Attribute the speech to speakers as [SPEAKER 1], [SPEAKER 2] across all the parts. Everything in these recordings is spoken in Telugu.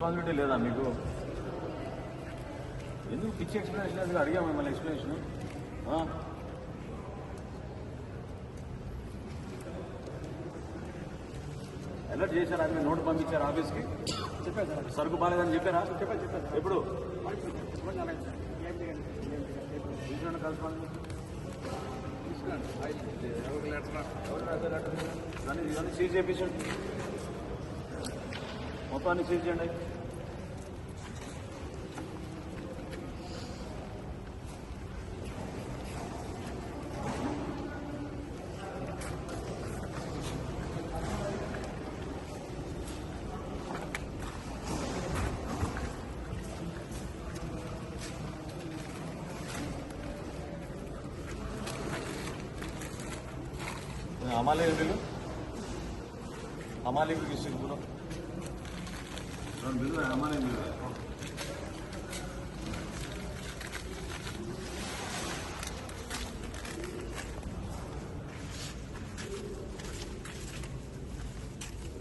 [SPEAKER 1] రెస్పాన్సిబిలిటీ లేదా మీకు? ఎందుకు పిచ్చి ఎక్స్ప్లెనేషన్ అది అడిగా మిమ్మల్ని ఎక్స్ప్లెనేషన్ అలర్ట్ చేశారా? మీరు నోట్ పంపించారు ఆఫీస్కి? చెప్పారు సరుకు బాగాలేదని చెప్పారా? చెప్పారు చెప్పారు ఎప్పుడు దాన్ని సీజ్ చేయించండి మొత్తాన్ని సీజ్ చేయండి. हमारे बिल्लू हमारे को किसी को बोलो बिल्लू है हमारे बिल्लू है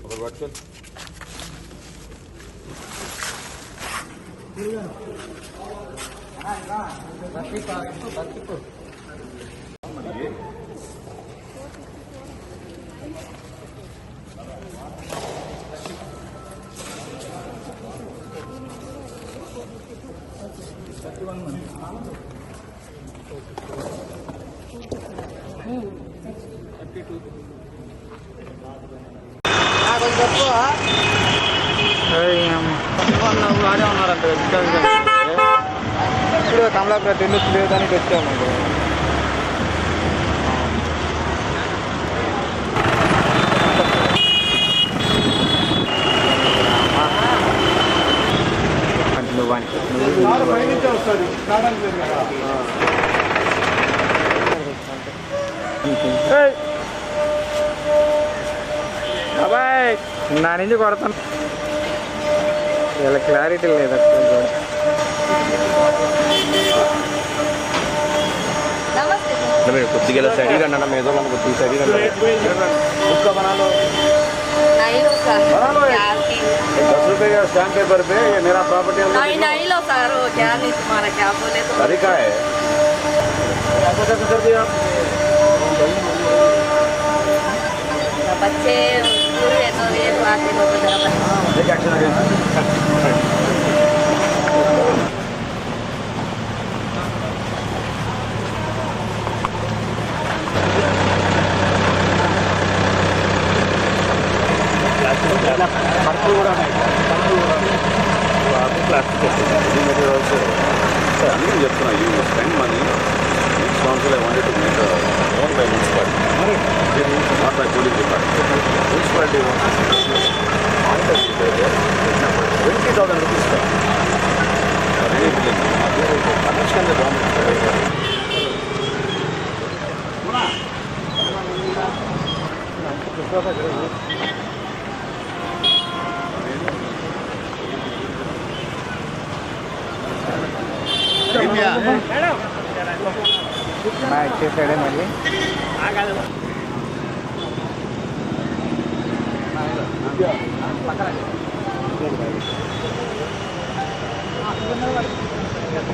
[SPEAKER 1] और बात चल
[SPEAKER 2] వాడే ఉన్నారంట. ఇప్పుడు కమలాపురం ఇల్లు తిరగడానికి వచ్చాము వానికి నా నుంచి కొడతాను. ఇలా క్లారిటీ లేదు
[SPEAKER 3] కొద్దిగా సరిగా రండి
[SPEAKER 1] అన్న మీద
[SPEAKER 3] కొద్దిగా సరిగా
[SPEAKER 1] दस रुपए का स्टैम्प पेपर पे ये मेरा प्रॉपर्टी
[SPEAKER 3] नहीं नहीं लो सर वो क्या नहीं तुम्हारा क्या बोले तो
[SPEAKER 1] तरीका है आपको कैसे कर दिया
[SPEAKER 3] बच्चे स्कूल है तो ఇట్లా పర్పులు కూడా ఉన్నాయి. పర్పులు కూడా
[SPEAKER 1] ఉన్నాయి. ప్లాస్టిక్ సార్
[SPEAKER 4] అన్నీ చెప్తున్నా you spend money next council I wanted to make own by municipality not by police department municipality twenty thousand rupees connection
[SPEAKER 2] government ఇచ్చేసాడే మళ్ళీ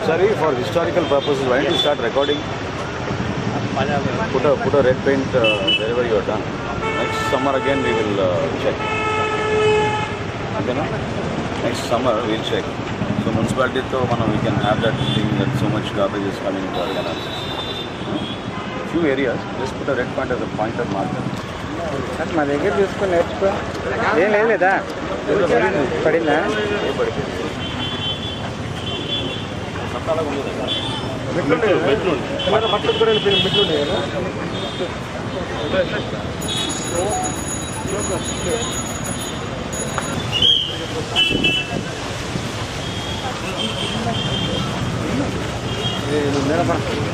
[SPEAKER 4] Sorry, for historical purposes, why don't you start recording? Put a, put a red paint uh, wherever you are done. Next summer again we will uh, check. Okay, no? Next summer we'll check. So municipality to మనం we can have that thing that so much garbage is coming into our canals. Few areas, just put a red point as a pointer marker.
[SPEAKER 2] అది మా దగ్గర చూసుకొని నేర్చుకో ఏం లేదు లేదా పడిందా
[SPEAKER 4] Municipality.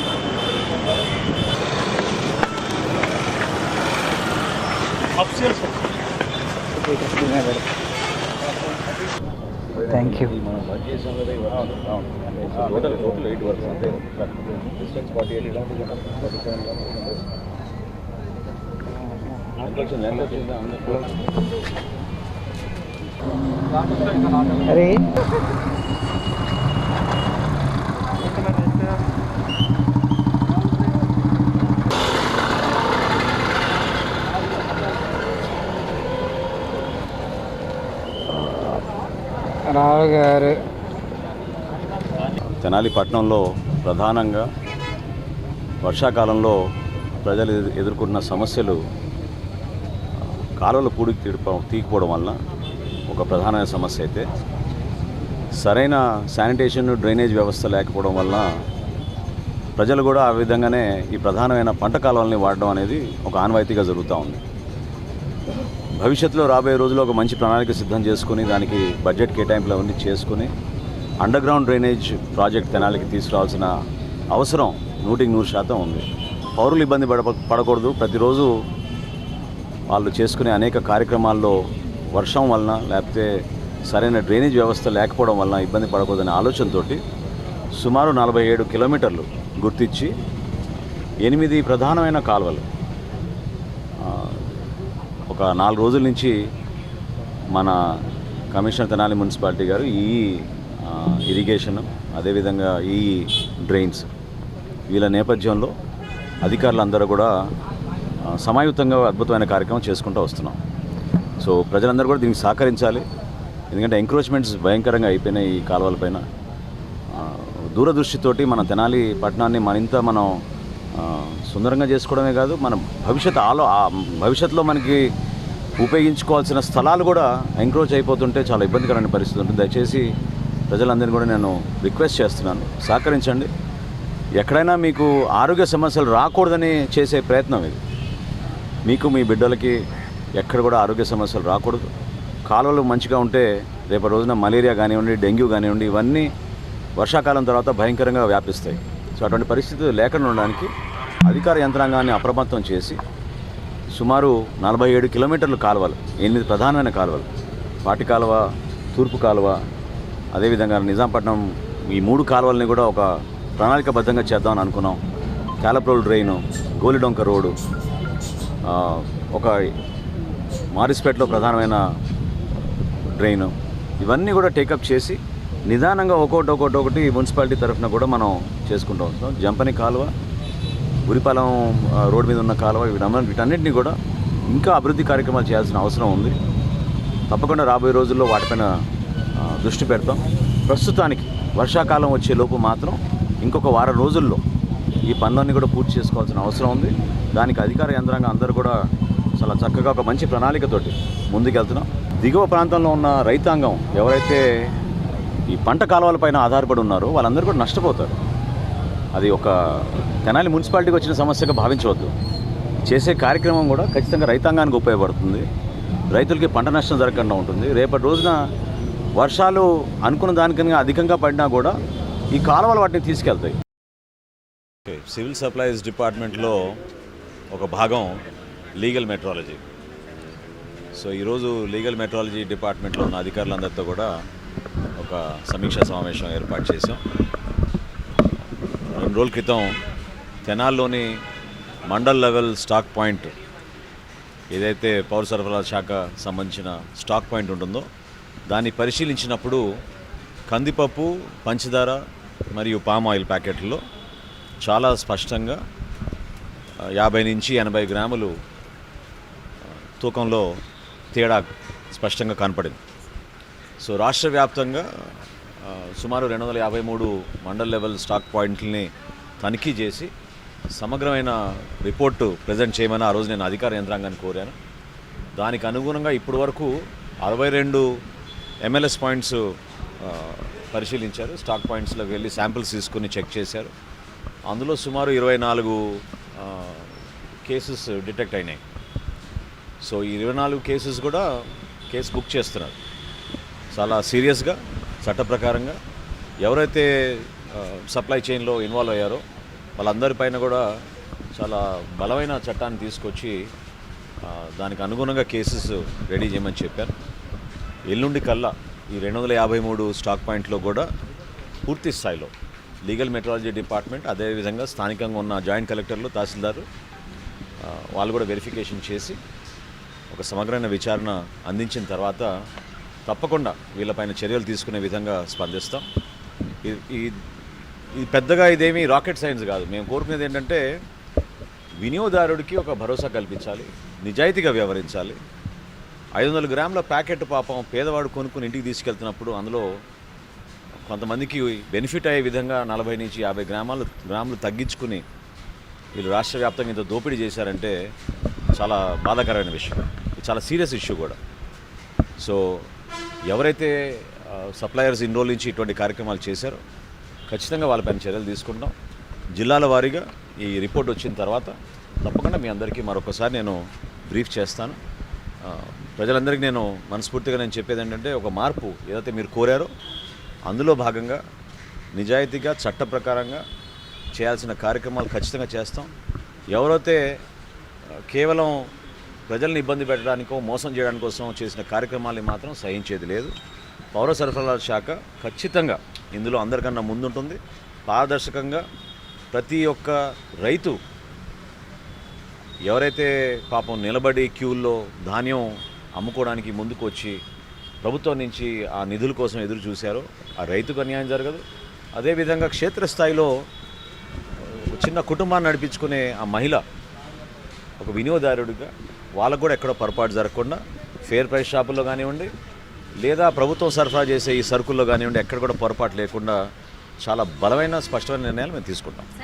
[SPEAKER 2] థ్యాంక్ యూ
[SPEAKER 4] మనం వర్క్ చేసాం కదా ఈ work total total eight works అంతే డిస్టెన్స్
[SPEAKER 2] రావు గారు
[SPEAKER 4] తెనాలి పట్టణంలో ప్రధానంగా వర్షాకాలంలో ప్రజలు ఎదు- ఎదుర్కొన్న సమస్యలు కాలువలు పూడికి తీడిపో తీకపోవడం వల్ల ఒక ప్రధానమైన సమస్య అయితే సరైన శానిటేషన్ డ్రైనేజ్ వ్యవస్థ లేకపోవడం వల్ల ప్రజలు కూడా ఆ విధంగానే ఈ ప్రధానమైన పంట కాలువల్ని వాడడం అనేది ఒక ఆన్వాయితీగా జరుగుతూ ఉంది. భవిష్యత్తులో రాబోయే రోజుల్లో ఒక మంచి ప్రణాళిక సిద్ధం చేసుకుని దానికి బడ్జెట్ కేటాయింపులు అవన్నీ చేసుకుని అండర్ గ్రౌండ్ డ్రైనేజ్ ప్రాజెక్ట్ తెనాలికి తీసుకురావాల్సిన అవసరం నూటికి నూరు శాతం ఉంది. పౌరులు ఇబ్బంది పడ పడకూడదు. ప్రతిరోజు వాళ్ళు చేసుకునే అనేక కార్యక్రమాల్లో వర్షం వలన లేకపోతే సరైన డ్రైనేజ్ వ్యవస్థ లేకపోవడం వలన ఇబ్బంది పడకూడదనే ఆలోచనతో సుమారు నలభై ఏడు కిలోమీటర్లు గుర్తించి ఎనిమిది ప్రధానమైన కాలువలు ఒక నాలుగు రోజుల నుంచి మన కమిషనర్ తెనాలి మున్సిపాలిటీ గారు ఈ ఇరిగేషన్ అదేవిధంగా ఈ డ్రైన్స్ వీళ్ళ నేపథ్యంలో అధికారులందరూ కూడా సమాయుతంగా అద్భుతమైన కార్యక్రమం చేసుకుంటూ వస్తున్నాం. సో ప్రజలందరూ కూడా దీనికి సహకరించాలి. ఎందుకంటే ఎంక్రోచ్మెంట్స్ భయంకరంగా అయిపోయినాయి ఈ కాలువలపైన దూరదృష్టితోటి మన తెనాలి పట్టణాన్ని మరింత మనం సుందరంగా చేసుకోవడమే కాదు మన భవిష్యత్ ఆలో భవిష్యత్తులో మనకి ఉపయోగించుకోవాల్సిన స్థలాలు కూడా ఎంక్రోచ్ అయిపోతుంటే చాలా ఇబ్బందికరమైన పరిస్థితి ఉంటుంది. దయచేసి ప్రజలందరినీ కూడా నేను రిక్వెస్ట్ చేస్తున్నాను. సహకరించండి. ఎక్కడైనా మీకు ఆరోగ్య సమస్యలు రాకూడదని చేసే ప్రయత్నం ఇది. మీకు మీ బిడ్డలకి ఎక్కడ కూడా ఆరోగ్య సమస్యలు రాకూడదు. కాలువలు మంచిగా ఉంటే రేపటి రోజున మలేరియా కానివ్వండి డెంగ్యూ కానివ్వండి ఇవన్నీ వర్షాకాలం తర్వాత భయంకరంగా వ్యాపిస్తాయి. సో అటువంటి పరిస్థితులు లేకుండా ఉండడానికి అధికార యంత్రాంగాన్ని అప్రమత్తం చేసి సుమారు నలభై ఏడు కిలోమీటర్లు కాలువలు ఎనిమిది ప్రధానమైన కాలువలు. పాటి కాలువ తూర్పు కాలువ అదేవిధంగా నిజాంపట్నం ఈ మూడు కాలువల్ని కూడా ఒక ప్రణాళికబద్ధంగా చేద్దామని అనుకున్నాం. కాలప్రోల్ డ్రైను గోలిడొంక రోడ్డు ఒక మారిస్పేటలో ప్రధానమైన డ్రైను ఇవన్నీ కూడా టేకప్ చేసి నిదానంగా ఒక్కొక్కటి ఒక్కొక్కటి ఒకటి మున్సిపాలిటీ తరఫున కూడా మనం చేసుకుంటూ వస్తాం. జంపని కాలువ ఉరిపాలెం రోడ్ మీద ఉన్న కాలువ వీటన్నింటినీ కూడా ఇంకా అభివృద్ధి కార్యక్రమాలు చేయాల్సిన అవసరం ఉంది. తప్పకుండా రాబోయే రోజుల్లో వాటిపైన దృష్టి పెడతాం. ప్రస్తుతానికి వర్షాకాలం వచ్చే లోపు మాత్రం ఇంకొక వారం రోజుల్లో ఈ పనులన్నీ కూడా పూర్తి చేసుకోవాల్సిన అవసరం ఉంది. దానికి అధికార యంత్రాంగం అందరూ కూడా చాలా చక్కగా ఒక మంచి ప్రణాళికతోటి ముందుకెళ్తున్నాం. దిగువ ప్రాంతంలో ఉన్న రైతాంగం ఎవరైతే ఈ పంట కాలువలపైన ఆధారపడి ఉన్నారో వాళ్ళందరూ కూడా నష్టపోతారు. అది ఒక తెనాలి మున్సిపాలిటీకి వచ్చిన సమస్యగా భావించవద్దు. చేసే కార్యక్రమం కూడా ఖచ్చితంగా రైతాంగానికి ఉపయోగపడుతుంది. రైతులకి పంట నష్టం జరగకుండా ఉంటుంది. రేపటి రోజున వర్షాలు అనుకున్న దానికన్నా అధికంగా పడినా కూడా ఈ కాలువలు వాటిని తీసుకెళ్తాయి. సివిల్ సప్లైస్ డిపార్ట్మెంట్లో ఒక భాగం లీగల్ మెట్రాలజీ. సో ఈరోజు లీగల్ మెట్రాలజీ డిపార్ట్మెంట్లో ఉన్న అధికారులందరితో కూడా ఒక సమీక్షా సమావేశం ఏర్పాటు చేశాం. రెండు రోజుల క్రితం తెనాల్లోని మండల్ లెవెల్ స్టాక్ పాయింట్ ఏదైతే పౌర సరఫరా శాఖ సంబంధించిన స్టాక్ పాయింట్ ఉంటుందో దాన్ని పరిశీలించినప్పుడు కందిపప్పు పంచదార మరియు పామ్ ఆయిల్ ప్యాకెట్లో చాలా స్పష్టంగా యాభై నుంచి ఎనభై గ్రాములు తూకంలో తేడా స్పష్టంగా కనపడింది. సో రాష్ట్ర వ్యాప్తంగా సుమారు రెండు వందల యాభై మూడు మండల్ లెవెల్ స్టాక్ పాయింట్లని తనిఖీ చేసి సమగ్రమైన రిపోర్టు ప్రజెంట్ చేయమని ఆ రోజు నేను అధికార యంత్రాంగాన్ని కోరాను. దానికి అనుగుణంగా ఇప్పటి వరకు అరవై రెండు ఎంఎల్ఎస్ పాయింట్స్ పరిశీలించారు. స్టాక్ పాయింట్స్లోకి వెళ్ళి శాంపిల్స్ తీసుకుని చెక్ చేశారు. అందులో సుమారు ఇరవై నాలుగు కేసెస్ డిటెక్ట్ అయినాయి. సో ఈ ఇరవై నాలుగు కేసెస్ కూడా కేసు బుక్ చేస్తున్నారు. చాలా సీరియస్గా చట్ట ప్రకారంగా ఎవరైతే సప్లై చైన్లో ఇన్వాల్వ్ అయ్యారో వాళ్ళందరిపైన కూడా చాలా బలమైన చట్టాన్ని తీసుకొచ్చి దానికి అనుగుణంగా కేసెస్ రెడీ చేయమని చెప్పారు. ఎల్లుండి కల్లా ఈ రెండు వందల యాభై మూడు స్టాక్ పాయింట్లో కూడా పూర్తి స్థాయిలో లీగల్ మెట్రాలజీ డిపార్ట్మెంట్ అదేవిధంగా స్థానికంగా ఉన్న జాయింట్ కలెక్టర్లు తహసీల్దారు వాళ్ళు కూడా వెరిఫికేషన్ చేసి ఒక సమగ్రమైన విచారణ అందించిన తర్వాత తప్పకుండా వీళ్ళపైన చర్యలు తీసుకునే విధంగా స్పందిస్తాం. ఈ- ఇది పెద్దగా ఇదేమీ రాకెట్ సైన్స్ కాదు. మేము కోరుకునేది ఏంటంటే వినియోగదారుడికి ఒక భరోసా కల్పించాలి నిజాయితీగా వ్యవహరించాలి. ఐదు వందల గ్రాముల ప్యాకెట్ పాపం పేదవాడు కొనుక్కుని ఇంటికి తీసుకెళ్తున్నప్పుడు అందులో కొంతమందికి బెనిఫిట్ అయ్యే విధంగా నలభై నుంచి యాభై గ్రామాలు గ్రాములు తగ్గించుకుని వీళ్ళు రాష్ట్ర వ్యాప్తంగా ఇంత దోపిడీ చేశారంటే చాలా బాధాకరమైన విషయం. చాలా సీరియస్ ఇష్యూ కూడా. సో ఎవరైతే సప్లయర్స్ ఇన్రోల్ నుంచి ఇటువంటి కార్యక్రమాలు చేశారో ఖచ్చితంగా వాళ్ళపైన చర్యలు తీసుకుంటాం. జిల్లాల వారీగా ఈ రిపోర్ట్ వచ్చిన తర్వాత తప్పకుండా మీ అందరికీ మరొకసారి నేను బ్రీఫ్ చేస్తాను. ప్రజలందరికీ నేను మనస్ఫూర్తిగా నేను చెప్పేది ఏంటంటే ఒక మార్పు ఏదైతే మీరు కోరారో అందులో భాగంగా నిజాయితీగా చట్ట ప్రకారంగా చేయాల్సిన కార్యక్రమాలు ఖచ్చితంగా చేస్తాం. ఎవరైతే కేవలం ప్రజల్ని ఇబ్బంది పెట్టడానికో మోసం చేయడానికి కోసం చేసిన కార్యక్రమాల్ని మాత్రం సహించేది లేదు. పౌర సరఫరాల శాఖ ఖచ్చితంగా ఇందులో అందరికన్నా ముందుంటుంది. పారదర్శకంగా ప్రతి ఒక్క రైతు ఎవరైతే పాపం నిలబడి క్యూల్లో ధాన్యం అమ్ముకోవడానికి ముందుకు వచ్చి ప్రభుత్వం నుంచి ఆ నిధుల కోసం ఎదురు చూశారో ఆ రైతుకు అన్యాయం జరగదు. అదేవిధంగా క్షేత్రస్థాయిలో చిన్న కుటుంబాన్ని నడిపించుకునే ఆ మహిళ ఒక వినియోగదారుడిగా వాళ్ళకు కూడా ఎక్కడో పొరపాటు జరగకుండా ఫేర్ ప్రైస్ షాపుల్లో కానివ్వండి లేదా ప్రభుత్వం సరఫరా చేసే ఈ సరుకుల్లో కానివ్వండి ఎక్కడ కూడా పొరపాటు లేకుండా చాలా బలమైన స్పష్టమైన నిర్ణయాలు మేము తీసుకుంటాం.